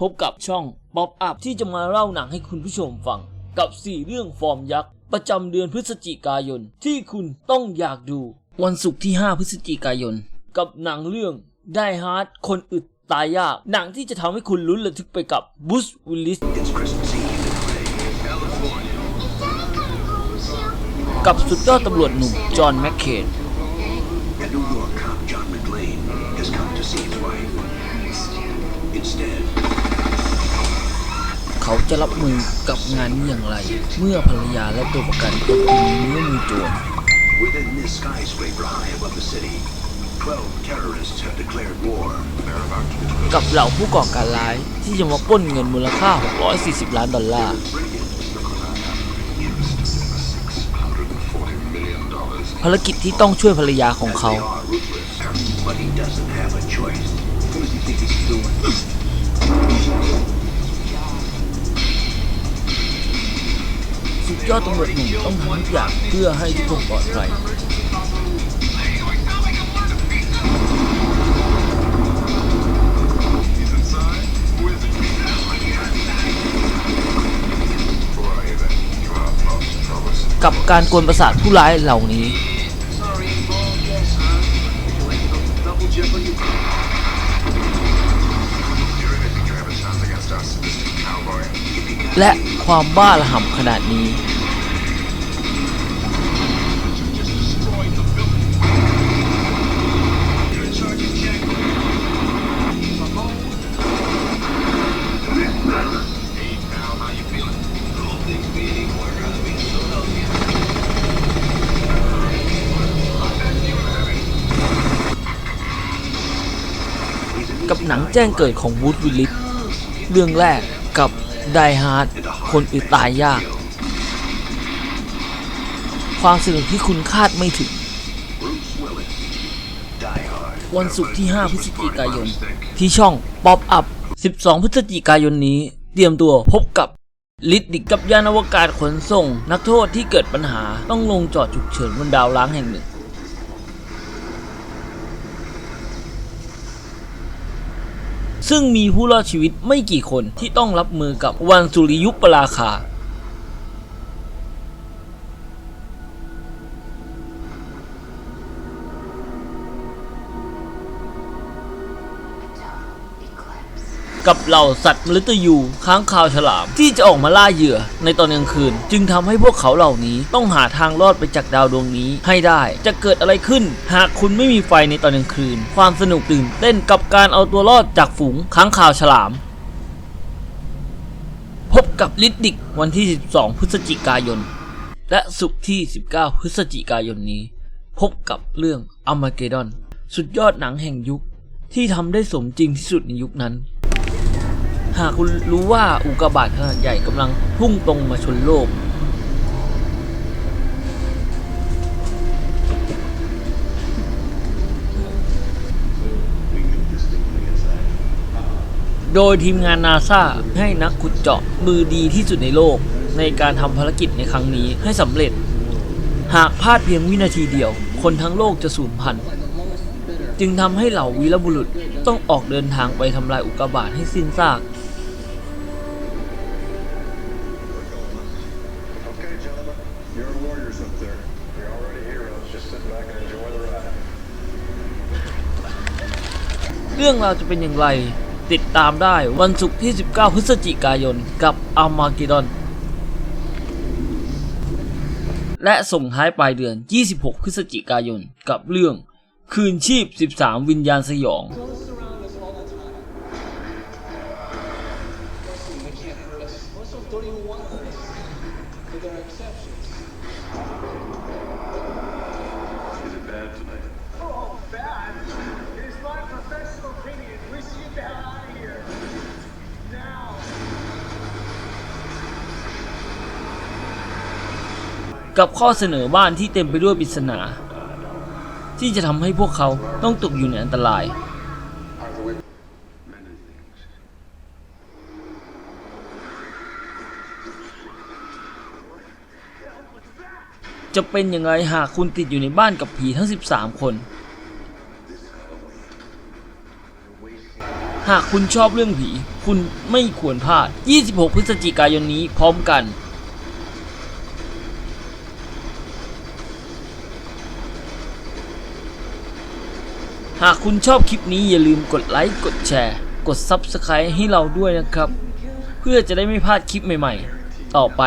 พบกับช่องป๊อปอัพที่จะมาเล่าหนังให้คุณผู้ชมฟัง กับ 4 เรื่องฟอร์มยักษ์ ประจำเดือนพฤศจิกายน ที่คุณต้องอยากดู วันศุกร์ที่ 5 พฤศจิกายน กับหนังเรื่องได้ฮาร์ดคนอึดตายยาก หนังที่จะทำให้คุณลุ้นระทึกไปกับบูสวิลลิส It's Christmas Eve in California. กับสุดยอดตำรวจหนุ่มจอห์นแมคเคน เขาจะรับมือกับงานนี้อย่างไร เมื่อภรรยาและตัวประกันตกอยู่ในเนื้อมือโจร within this skyscraper high above the city, 12 terrorists have declared war. They're about to กับเหล่าผู้ก่อการร้ายที่จะมาปล้นเงินมูลค่า 640 ล้านดอลลาร์ $640 million. ภารกิจที่ต้องช่วยภรรยาของเขา They are ruthless, but he doesn't have a choice. What does he think he's doing? ยอดตำรวจหนุ่มต้องทำทุกอย่างเพื่อให้ทุกคนปลอดภัยกับการกวนประสาทผู้ร้ายเหล่านี้ และความบ้าระห่ำขนาดนี้ กับหนังแจ้งเกิดของวูดวิลลิสเรื่องแรกกับไดฮาร์ดคนอึดตายยาก ความสนุกที่คุณคาดไม่ถึง วันศุกร์ที่ 5 พฤศจิกายน ที่ช่องป๊อปอัพ 12 พฤศจิกายนนี้ เตรียมตัวพบกับลิดดิกกับยานอวกาศขนส่ง นักโทษที่เกิดปัญหาต้องลงจอดฉุกเฉินบนดาวล้างแห่งหนึ่ง ซึ่งมีผู้รอดชีวิตไม่กี่คนที่ต้องรับมือกับวันสุริยุปราคา กับเหล่าสัตว์มฤตยูค้างคาวฉลาม ที่จะออกมาล่าเหยื่อในตอนกลางคืน จึงทำให้พวกเขาเหล่านี้ต้องหาทางรอดไปจากดาวดวงนี้ให้ได้ จะเกิดอะไรขึ้น หากคุณไม่มีไฟในตอนกลางคืน ความสนุกตื่นเต้นกับการเอาตัวรอดจากฝูงค้างคาวฉลาม พบกับลิดดิกวันที่ 12 พฤศจิกายน และศุกร์ที่ 19 พฤศจิกายนนี้ พบกับเรื่องอ m ม g เกดอน สุดยอดหนังแห่งยุคที่ทำได้สมจริงที่สุดในยุคนั้น หากคุณรู้ว่าอุกกาบาตขนาดใหญ่กำลังพุ่งตรงมาชนโลก โดยทีมงานนาซาให้นักขุดเจาะมือดีที่สุดในโลก ในการทำภารกิจในครั้งนี้ให้สำเร็จ หากพลาดเพียงวินาทีเดียว คนทั้งโลกจะสูญพันธุ์จึงทำให้เหล่าวีรบุรุษต้องออกเดินทางไปทำลายอุกกาบาตให้สิ้นซาก you're warriors up there. You're already heroes. Just sit back and enjoy the ride. เรื่องราวจะเป็นอย่างไร ติดตามได้วันศุกร์ที่ 19 พฤศจิกายนกับอามากิดอนและส่งท้ายปลายเดือน 26 พฤศจิกายนกับเรื่องคืนชีพ 13 วิญญาณสยอง กับข้อเสนอบ้านที่เต็มไปด้วยปริศนา ที่จะทำให้พวกเขาต้องตกอยู่ในอันตราย จะเป็นยังไงหากคุณติดอยู่ในบ้านกับผีทั้ง 13 คน หากคุณชอบเรื่องผี คุณไม่ควรพลาด 26 พฤศจิกายนนี้พร้อมกัน หากคุณชอบคลิปนี้อย่าลืมกดไลค์ กดแชร์ กด Subscribe ให้เราด้วยนะครับ เพื่อจะได้ไม่พลาดคลิปใหม่ๆ ต่อไป